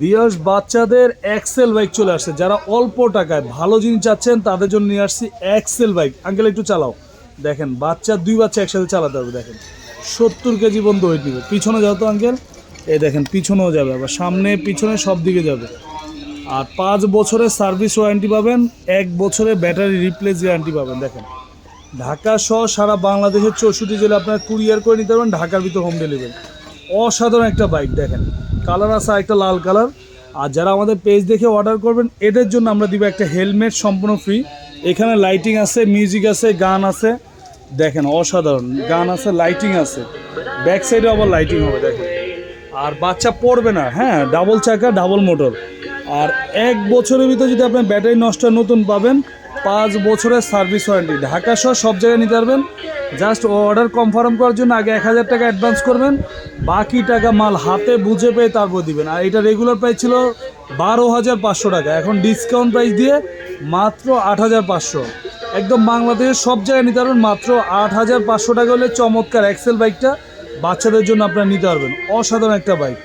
বিয়ার্স, বাচ্চাদের Excel bike চলে আসছে। যারা অল্প টাকায় ভালো জিনিস চাচ্ছেন, তাদের জন্য নিয়ে আসছি এক্সেল বাইক আঙ্কেল, একটু চালাও। দেখেন, বাচ্চা, দুই বাচ্চা একসাথে চালাতে হবে, দেখেন। সত্তর কেজি পর্যন্ত ওয়েট নিবে পিছনে যাও তো, আঙ্কেল। এই দেখেন, পিছনেও যাবে। আবার সামনে, পিছনে সব দিকে যাবে। আর পাঁচ বছরের সার্ভিস ওয়ারেন্টি পাবেন, এক বছরে ব্যাটারি রিপ্লেস গ্যারান্টি পাবেন, দেখেন। ঢাকা সহ সারা বাংলাদেশের চৌষট্টি জেলা আপনার কুরিয়ার করে নিতে পারবেন, ঢাকার ভিতর হোম ডেলিভারি অসাধারণ একটা বাইক দেখেন। কালার আছে একটা লাল কালার। আর যারা আমাদের পেজ দেখে অর্ডার করবেন, এদের জন্য আমরা দিব একটা হেলমেট সম্পূর্ণ ফ্রি এখানে লাইটিং আছে মিউজিক আছে, গান আছে। দেখেন, অসাধারণ। গান আছে লাইটিং আছে। ব্যাক সাইডে আবার লাইটিং হবে, দেখেন। আর বাচ্চা পড়বে না হ্যাঁ ডাবল চাকা ডাবল মোটর আর এক বছরের ভিতরে যদি আপনার ব্যাটারি নষ্ট নতুন পাবেন পাঁচ বছরের সার্ভিস ওয়ারেন্টি। ঢাকা সহ সব জায়গায় নিতে পারবেন। জাস্ট অর্ডার কনফার্ম করার জন্য আগে এক হাজার টাকা অ্যাডভান্স করবেন। বাকি টাকা মাল হাতে বুঝে পেয়ে তারপর দিবেন। আর এটা রেগুলার প্রাইস ছিল বারো হাজার পাঁচশো টাকা। এখন ডিসকাউন্ট প্রাইস দিয়ে মাত্র আট হাজার পাঁচশো। একদম বাংলাদেশের সব জায়গায় নিতে পারবেন। মাত্র আট হাজার পাঁচশো টাকা হলে চমৎকার এক্সেল বাইকটা বাচ্চাদের জন্য আপনারা নিতে পারবেন। অসাধারণ একটা বাইক